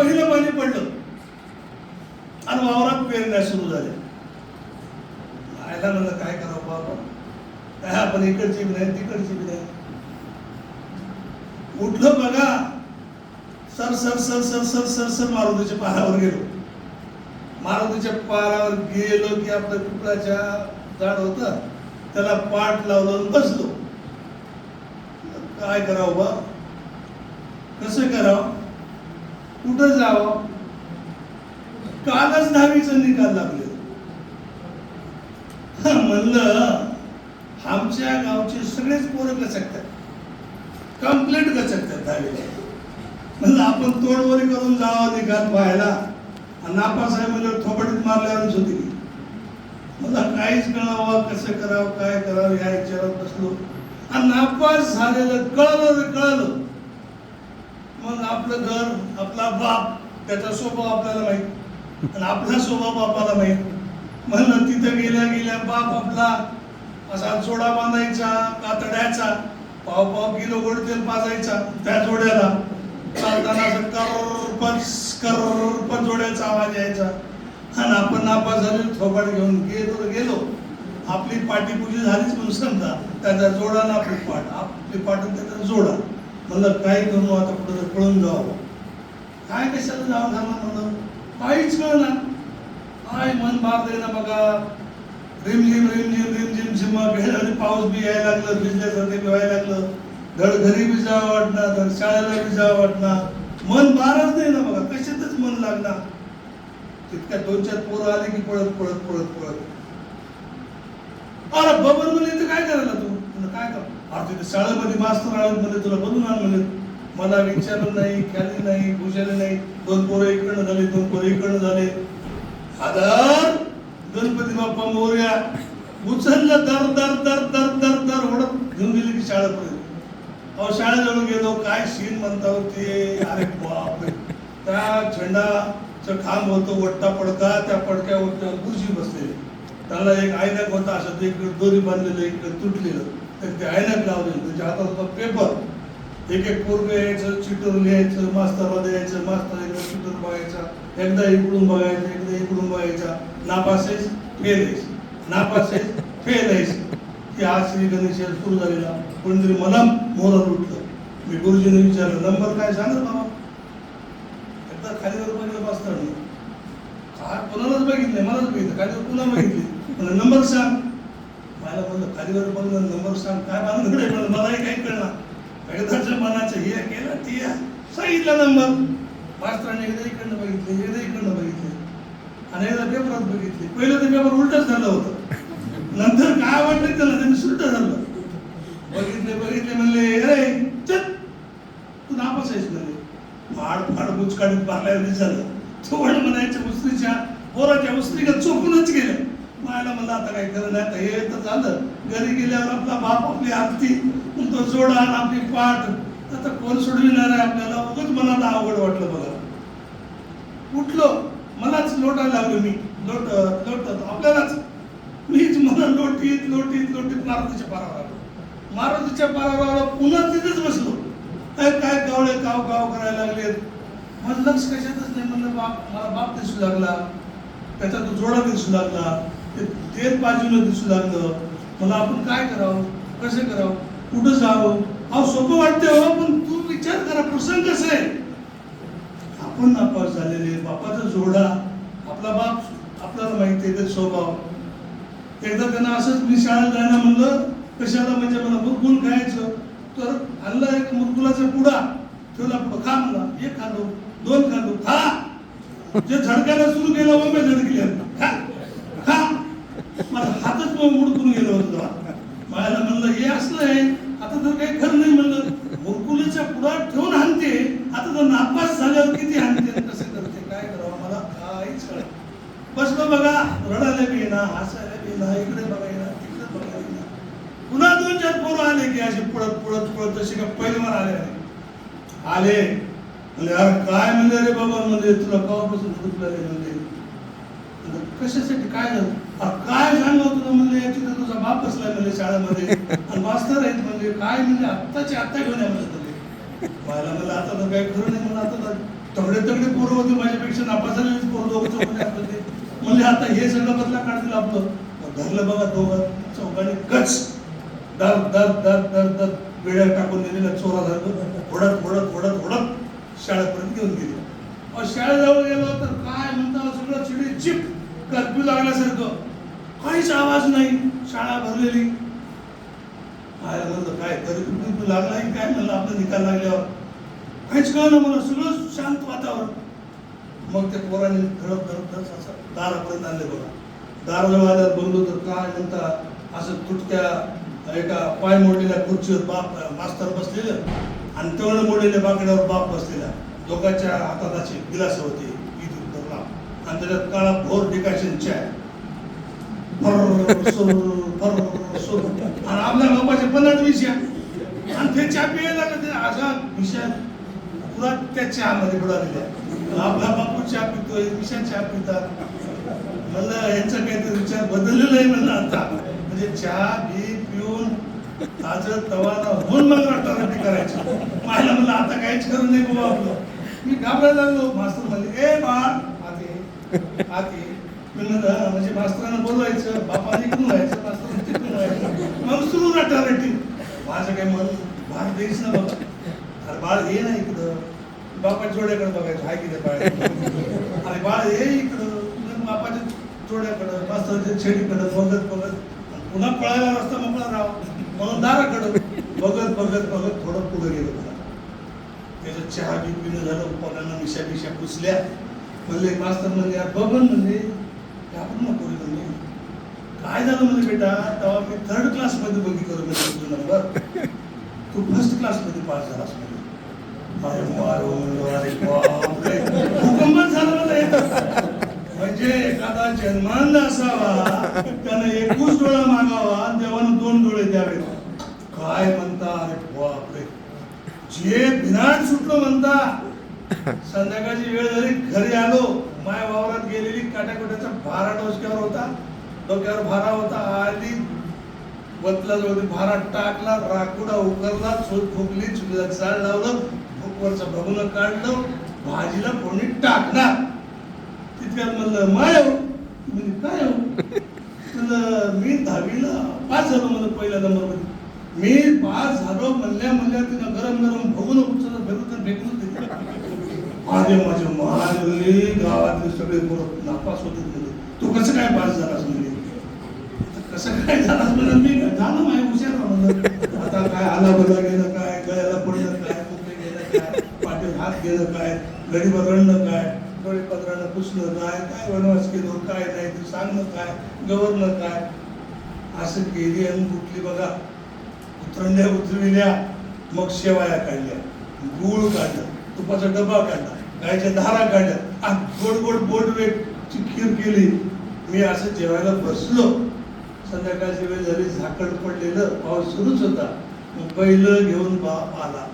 पहिलं पाणी पडलं. आणि वावरात पेरण्या सुरू झाल्या. आयला म्हणलं काय करावं बाबा? काय आपण इकडची बी नाही तिकडची बी नाही. उठलं बघा. Sir sir sir sir sir sir sir मारुतीच्या पारावर गेलो. मारुतीच्या पारावर गेलो की आपलं पिपळाच्या झाड होतं. त्याला पाठ लावलं आणि बसलो. काय करावं बा? कसं करावं? कुठं जावं? कालच दहावीचा निकाल लागले. म्हणलं आमच्या गावचे सगळेच पोरं कचकतात कंप्लीट कचकतात दहावीला. म्हणलं आपण तोडवरी करून जावं निकाल पाहायला. आणि नापासाहेब म्हणजे थोपडीत मारल्यावरच होती मला काहीच कळावं कसं करावं काय करावं या विचारात बसलो. आणि नापास झालेलं कळलं तर कळलं. मग आपलं घर आपला बाप त्याचा स्वभाव आपल्याला माहीत. आणि आपला स्वभाव बापाला माहीत. म्हणलं तिथं गेल्या गेल्या बाप आपला असा जोडा बांधायचा कातड्याचा पाव पाव किलो गोड तेल पाजायचा त्या जोड्याला. चालताना असं करपच करपच जोड्याचा आवाज यायचा. आणि आपण नापास झाले थोबाड घेऊन गेलो गेलो. आपली पाठीपुजी झालीच म्हणून समजा. त्याचा जोडा ना आपली पाठ. आपली पाठ त्याचा जोडा. म्हणलं काय करू आता कुठं पळून जावं? काय कशाला जावं घालणार म्हणलं काहीच कळणार. काय मन मार ना बघा. रिमझिम रिमझिम रिमझिम झिमा आणि पाऊस बी यायला लागलं भिजल्यासारखं बी व्हायला लागलं. धड घरी बी जावं वाटणार धड शाळेला बी जावं वाटणार. मन मारच नाही ना बघा. कशातच मन लागणार. तितक्या दोन चार पोरं आले की पळत पळत पळत पळत. अरे बबन म्हणे इथं काय करायला तू? काय कर अरे तिथे शाळेमध्ये मास्तर आले म्हणजे तुला बनून आण म्हणे मला विचारलं नाही ख्याली नाही भूषाली नाही. दोन पोरं इकडनं झाले दोन पोरं इकडनं झाले. आदर गणपती बाप्पा मोर्या. उचललं दर दर दर दर दर दर ओढत घेऊन गेली की शाळेपर्यंत अहो शाळेजवळ गेलो काय शीन म्हणता होते अरे बापरे. त्या झेंडाचं खांब होतो वट्टा पडका त्या पडक्या त्या गुरुजी बसलेली त्याला एक आयनक होता असं ते इकडे दोरी बांधलेलं इकडे तुटलेलं. तर ते आयनात लावले. म्हणजे त्याच्या हातात होता पेपर एक एक पोरग यायचं चिटर लिहायचं मास्तरला द्यायचं मास्तर एकदा चिटर बघायचा एकदा इकडून बघायचं एकदा इकडून बघायचा. नापासेस फेल आहेस नापासेस फेल आहेस की आज श्री गणेश सुरू झालेला. कोणीतरी मला मोहरा लुटलं मी गुरुजीने विचारलं नंबर काय सांगत बाबा? एकदा खालीवर बघितलं मास्तरने. हा कोणालाच बघितलं मलाच बघितलं. खालीवर पुन्हा बघितले नंबर सांग. मला बोललं खालीवर बोललं नंबर सांग काय बांधून म्हणलं मलाही काही कळलं एकदाचं मनाचं हे केलं ते सांगितलं नंबर. मास्तरांनी एकदा इकडनं बघितले एकदा इकडनं बघितले. आणि एकदा पेपरात बघितले. पहिलं ते पेपर उलटच झालं होतं. नंतर काय वाटलं त्याला त्यांनी सुलट झालं. बघितले बघितले म्हणले अरे चल तू नापास आहेस म्हणले फाड फाड बुचकाडीत मारल्यावर झालं तो म्हण म्हणायच्या उस्त्रीच्या पोराच्या उस्त्रीला चोपूनच गेलं मायला म्हणलं आता काय खरं नाही आता हे तर झालं. घरी गेल्यावर आपला बाप आपली आरती तो जोडा आणि आपली पाठ. आता कोण सोडविणार आहे आपल्याला? उगाच मनाला आवड वाटलं बघा. उठलो मलाच लोटायला लागलो मी. लोट लोटत आपल्यालाच. मीच मला लोटीत लोटीत लोटीत मारुतीच्या पारावर आलो. मारुतीच्या पारावर आलो पुन्हा तिथेच बसलो. काय काय गावळे काव काव करायला लागले. मला लक्ष कशातच नाही. म्हणलं बाप मला बाप दिसू लागला. त्याचा तो जोडा दिसू लागला. ते तेच बाजूला दिसू लागलं. मला आपण काय करावं? कसं करावं? कुठं जावं? अहो सोपं वाटते हो पण तू विचार करा प्रसंग कसं आहे? आपण नापास झालेले बापाचा जोडा आपला बाप आपल्याला माहिती आहे त्याचा स्वभाव. एकदा त्यांना असंच मी शाळेत जायला म्हणलं कशाला म्हणजे मला मुरगुल खायचं तर आणला एक मुरगुलाचा पुडा. ठेवला पुढं खा म्हणला एक खालो दोन खालो खा. जे झडकायला सुरू केलं मग मी झडकली आता. माझा हातच मुडकून गेलो होतो. तेव्हा. मला म्हणलं हे असलं आहे आता तर काही खरं नाही म्हणलं. मुरकुलीच्या पुढात ठेवून हाणते आता तर नापास झाल्यावर किती हाणते कसे करते काय करावं मला काहीच कळत बसलो बघा रडायला बी ना हसायला बी ना इकडे बघायला तिकडे बघायला पुन्हा दोन चार पोरं आले की असे पळत पळत पळत तसे का पहिलवान आले नाही. आले. म्हणजे अरे काय म्हणले रे बाबा? म्हणजे तुला कवापासून दुखलं म्हणजे कशासाठी? काय झालं? काय झालं तुला याची तिथं तुझा बाप बसलाय म्हणजे शाळेमध्ये. आणि मास्तर आहेत म्हणजे काय म्हणजे आत्ताचे आत्ता घेऊन या म्हणजे तुम्ही. मला म्हणलं आता तर काय खरं नाही म्हणलं आता तगडे तगडे पोरं होते माझ्यापेक्षा नापासाले पोरं दोघं म्हणजे आता हे सगळं बदला काढतील आपलं. धरलं बघा दोघं चौकाने गच. दर दर दर दर दर वेळा टाकून दिलेल्या चोरा झालं ओढत ओढत ओढत ओढत शाळेपर्यंत घेऊन गेले. शाळेजवळ गेलो तर काय म्हणता सगळं चिडी चिप कर्फ्यू लागल्यासारखं. काहीच आवाज नाही शाळा भरलेली. काय म्हणतो काय गरीब कर्फ्यू लागला की काय म्हणलं आपलं निकाल लागल्यावर. काहीच कळलं मला सगळं शांत वातावरण. मग त्या पोराने धडक धडक धडक असं दारापर्यंत आणले बघा. दाराजवळ आल्यावर बघलो तर काय म्हणता असं तुटक्या एका पाय मोडलेल्या खुर्चीवर बाप मास्तर बसलेलं आणि तेवढं मोडलेल्या बाकड्यावर बाप बसलेला. दोघांच्या हातात असे दिलास होते. ईद उतरला आणि त्याच्यात काळा भोर डिकाशन चाय. आणि आपल्या बापाचे पन्नास विषया आणि ते चहा पियायला असा विषय पुरा त्या चहामध्ये बुडालेल्या आपला बापू चहा पितोय विषय चहा पितात म्हणलं यांचा काहीतरी विचार बदललेला आहे म्हणलं आता म्हणजे चहा बी पिऊन ताजं तवाना होऊन मला रट्टारट्टी करायची मला म्हणलं आता काहीच करू नाही बाबा आपलं मी घाबरायला लागलो. मास्तर म्हणले ए बाळ आते आते. म्हणजे मास्तरांना बोलवायचं बापाने इकडून व्हायचं मास्तरांना तिकडून व्हायचं मग सुरू रट्टारट्टी माझं काही मन भार द्यायच ना बाबा. अरे बाळ ये ना इकडं. बापाच्या जोड्याकडे बघायचं. हाय की बाळ. अरे बाळ ये इकडं. बापाच्या जोड्याकडं मास्तरांच्या छेडीकडं बघत बघत. पुन्हा पळायला रस्ता मोकळा राव म्हणून दाराकडं. बघत बघत बघत थोडं पुढे गेलो. त्याचं चहा बी पिणं झालं पोरांना मिशा मिशा पुसल्या म्हणले मास्तर म्हणले बघून बघन म्हणले आपण नको म्हणजे काय झालं म्हणजे बेटा? तेव्हा मी थर्ड क्लासमध्ये बघी करू म्हणजे तुझा नंबर तू फर्स्ट क्लासमध्ये पास झालास म्हणजे अरे मारो अरे भूकंपच झाला मला म्हणजे एखादा जन्मांध असावा त्यानं एकूच डोळा मागावा देवानं दोन डोळे द्यावे काय म्हणता जे बिनाट सुटलो म्हणता संध्याकाळची वेळ झाली घरी आलो माय वावरात गेलेली काट्याकोट्याचा भारा डोसक्यावर होता. डोक्यावर भारा होता. आधी बदला होती भारा टाकला राकुडा उकरला चूल फुकली चुलीला जाळ लावलं फुकवरचं भगून काढलं भाजीला कोणी टाकणार. तितक्यात म्हणलं माय म्हणजे काय हो? म्हणलं मी दहावीला पास झालो म्हणलं पहिल्या नंबरमध्ये. मी पास झालो म्हणल्या म्हणल्या तिनं गरम गरम भगून उचललं फेकून तर फेकून दिलं अरे माझे मारले गावातले सगळे पोरं नापास होते म्हणजे तू कसं काय पास झालास म्हणजे कसं काय झालास म्हणजे मी झालं माझ्या हुशार म्हणलं आता काय आला बदला गेलं काय? गळ्याला पडलं काय? कुठे गेलं काय? पाठीवर हात गेलं काय? गडीवर बदलणं काय? डोळे पत्रानं पुसलं काय? काय वनवास केलं? काय नाही? ते सांगणं काय? गवरणं काय? असं केली आणि कुठली बघा. थंड्या उतरविल्या मग शेवाया काढल्या गुळ काढलं तुपाचा डबा काढला गायच्या धारा काढल्या आणि गोड गोड बोट वेगची खीर केली. मी असं जेवायला बसलो. संध्याकाळची वेळ झाली झाकण पडलेलं पाऊस सुरूच होता. मग बैल घेऊन बाप आला.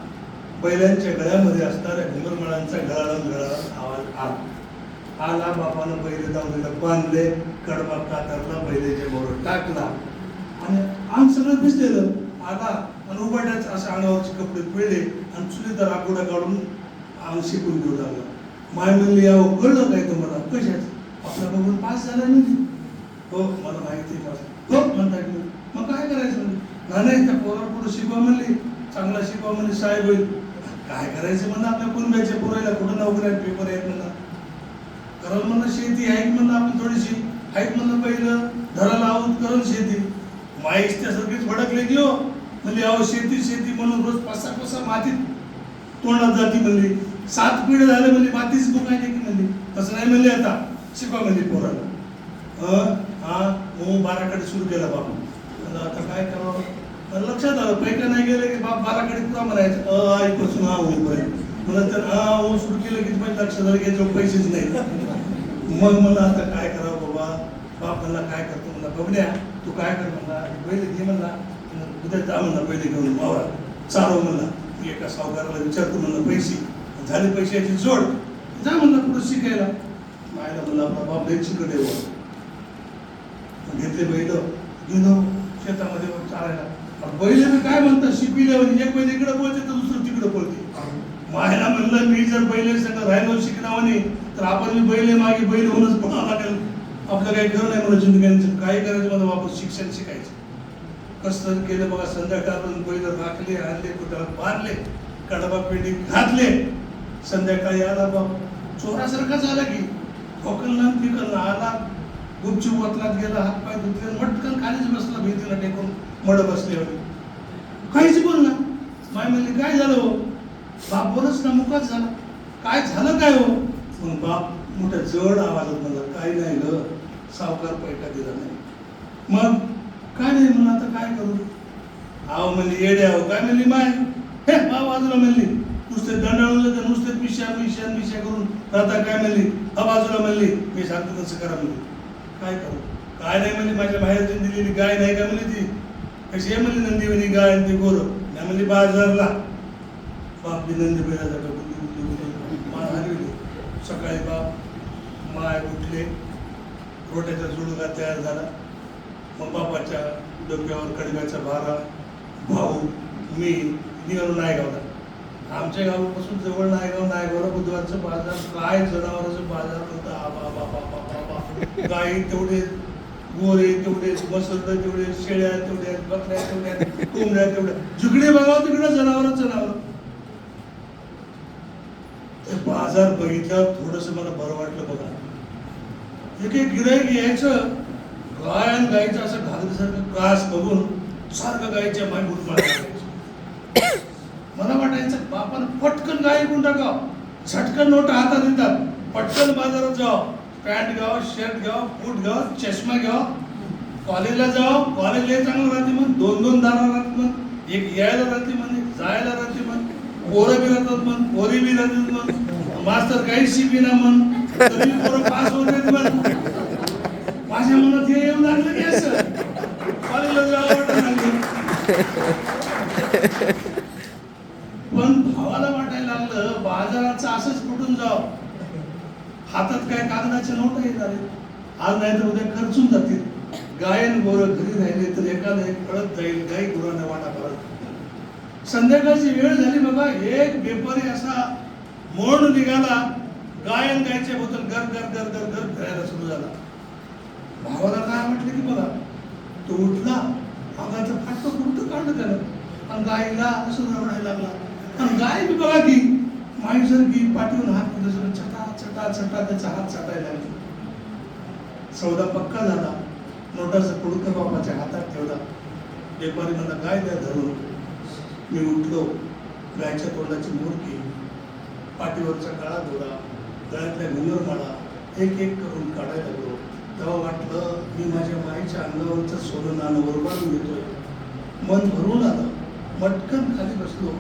बैलांच्या गळ्यामध्ये असणाऱ्या घुमरमळांचा गळाळून गळाळून आवाज आला. आला बापानं बैल दावणीला बांधले कडबा कातरला बैलाच्या बरोबर टाकला. आणि आम सगळं भिजलेलं आता आणि उभाट्याच असं अंगावरचे कपडे पिळले आणि चुलीदार आकोडा काढून अंग शिकून घेऊ लागला. माय म्हणले यावं कळलं काय तुम्हाला? कशाच आपला बघून पास झाला नाही हो मला माहिती आहे पास. हो म्हणता की मग काय करायचं? म्हणजे नाही त्या पोरा पुढे शिकवा म्हणली. चांगला शिकवा म्हणली साहेब होईल. काय करायचं म्हणलं आपल्या कुणब्याच्या पुरायला कुठं नोकरी आहेत पेपर आहेत म्हणा कारण म्हणलं शेती आहे म्हणलं आपण थोडीशी. आहेत म्हणलं पहिलं. धराला आहोत करून शेती. माईस त्यासारखीच भडकले की हो. म्हणजे अहो शेती शेती म्हणून रोज पासा पासा मातीत तोंडात जाती म्हणली. सात पिढे झाले म्हणजे मातीच बघायचे की म्हणली. तसं नाही म्हणले आता शिकवा म्हणली पोराला. अ हा हो बाराकडे सुरू केला बाबा. आता काय करावं? मला लक्षात आलं पैका नाही गेलं की बाप बाराकडे पुरा म्हणायचं अ ऐकून हा होईपर्यंत मला तर हा हो सुरू केलं की माझ्या लक्षात आलं की याच्यावर पैसेच नाही. मग मला आता काय करावं बाबा? बाप म्हणला काय करतो? म्हणला बघण्या तू काय कर म्हणला? पहिले घे म्हणला. उद्या जा म्हणला पहिले घेऊन वावरा चालव म्हणला मी एका सावकाराला विचारतो म्हणलं पैसे. झाले पैशाची जोड. जा म्हणला पुढे शिकायला. मायला म्हणला आपला बाप लई शिकत आहे घेतले बैल. घेऊन शेतामध्ये मग चालायला. बैल बी काय म्हणतात? म्हणजे एक बैल इकडे पळते तर दुसरं तिकडे पळते. मायला म्हणलं मी जर बैल सगळं राहिलो शिकणावानी तर आपण मी बैल मागे बैल होऊनच पळावं लागेल. आपलं काही खरं नाही म्हणून जिंदग्यांचं काय करायचं? मला वापस शिक्षण शिकायचं. कसं केलं बघा संध्याकाळपर्यंत बैल राखले आणले कुठं मारले कडबा पेंडी घातले संध्याकाळी आला बाप. चोरासारखा झाला की खोकलला फिकलला आला गुपचूप वतलात गेला हात पाय धुतले मटकन खालीच बसला भीतीला टेकून मड बसले होते काहीच बोल ना माय म्हणली काय झालं हो? बाप बोलच ना मुकाच झाला. काय झालं काय हो? मग बाप मोठ्या जड आवाजात म्हणला काय नाही ग सावकार पैका दिला नाही. मग काय नाही म्हणून आता काय करू? आव म्हणली येडे आहो काय म्हणली माय? हे बा बाजूला म्हणली नुसते दंडाळून तर नुसते पिशा पिशा पिशा करून राहता काय म्हणली? हा बाजूला म्हणली मी सांगतो तसं करा म्हणली काय करू? काय नाही म्हणली माझ्या बाहेरची दिलेली गाय नाही का म्हणली ती? कशी आहे म्हणली नंदीवनी गाय आणि ते गोरं? नाही म्हणली बाजारला. बाप बी नंदी बैला जागा बुद्धी हरवली सकाळी बाप माय उठले. रोट्याचा जुडगा तयार झाला. बापाच्या डोक्यावर कडव्याचा भारा भाऊ मी निघालो नायगावला. आमच्या गावापासून जवळ नायगाव नायगावला बुधवारचं बाजार काय जनावरांचं बाजार होता? आबा बाबा बाबा गाई तेवढे गोरे तेवढे मसरड तेवढे शेळ्या तेवढ्या बकऱ्या तेवढ्या कोंबड्या तेवढ्या. जिकडे बघावं तिकडे जनावर जनावर. ते बाजार बघितल्यावर थोडस मला बरं वाटलं बघा. एक एक गिराईक यायचं. गाय आणि गायीचं असं घागरीसारखं कास बघून सारखं गायीच्या माय मला वाटायचं बापानं पटकन गाय विकून टाकाव. झटकन नोट हातात देतात पटकन बाजारात जाव. पॅन्ट घ्याव शर्ट घ्याव बूट घ्याव चष्मा घ्याव. कॉलेजला जाव. कॉलेज लय चांगलं राहते मग दोन दोन दारा राहते मग एक यायला राहते मग एक जायला राहते मग पोरं बी राहतात मग पोरी बी राहतात मग मास्तर काही शिकविना मग तरी पोरं पास होत मग माझ्या मनात हे येऊ लागलं की असं? कॉलेजला जावं लागलं पण भावाला वाटायला लागलं बाजाराचं असंच कुठून जाव. हातात काय कागदाच्या नोट येणार आज नाही तर उद्या खर्चून जातील. गायन गोर घरी राहिले तर एखादं एक कळत जाईल गाई गुरांना वाटा करत. संध्याकाळची वेळ झाली बाबा एक व्यापारी असा मोड निघाला. गायन गायचे बोतल गर गर गर गर गर फिरायला सुरू झाला. भावाला काय म्हटलं की बघा तो उठला अंगाचं फाटकं कुठं काढलं त्याला आणि गायला असं रडायला लागला. आणि गाय बी बघा की माईसारखी पाठवून हात दुसरं छटा छटा छटा त्याचा हात छटायला लागला. सौदा पक्का झाला. नोटाचा पुडकं बापाच्या हातात ठेवला. व्यापारी मला गाय द्या धरून मी उठलो. गायच्या तोंडाची मूर्ती. पाठीवरचा काळा दोरा गळ्यातल्या घुंगरमाळा एक एक करून काढायला लागलो. तेव्हा वाटलं मी माझ्या माईच्या अंगावरचं सोनं नाणं वरबाडून घेतोय. मन भरून आलं. मटकन खाली बसलो.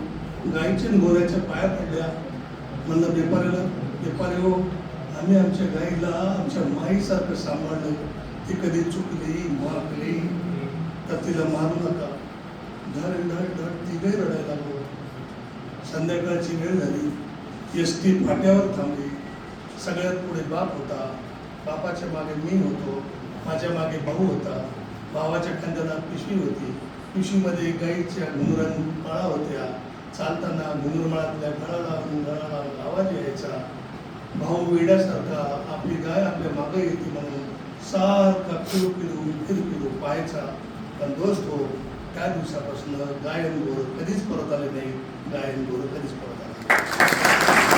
गाईच्या गोऱ्याच्या पाया पडल्या. म्हणलं व्यापाऱ्याला व्यापारी हो आम्ही आमच्या गाईला आमच्या माईसारखं सांभाळलं. ती कधी चुकली मारली तर तिला मारू नका. धड धड धड तिघही रडायला लागलो. संध्याकाळची वेळ झाली. एस टी फाट्यावर थांबली. सगळ्यात पुढे बाप होता. बापाच्या मागे मी होतो माझ्या मागे भाऊ होता भावाच्या खांद्याला पिशवी होती. पिशवीमध्ये गाईच्या घुंगरां माळा होत्या. चालताना घुंगरमाळातल्या घराला गळाला आवाज यायचा. भाऊ वेड्यासारखा आपली गाय आपल्या मागे येते म्हणून सारखा फिरू फिरू फिरू फिरू पाहायचा. पण दोस्त हो त्या दिवसापासून गायन गोर कधीच परत आले नाही. गायन गोर कधीच परत आले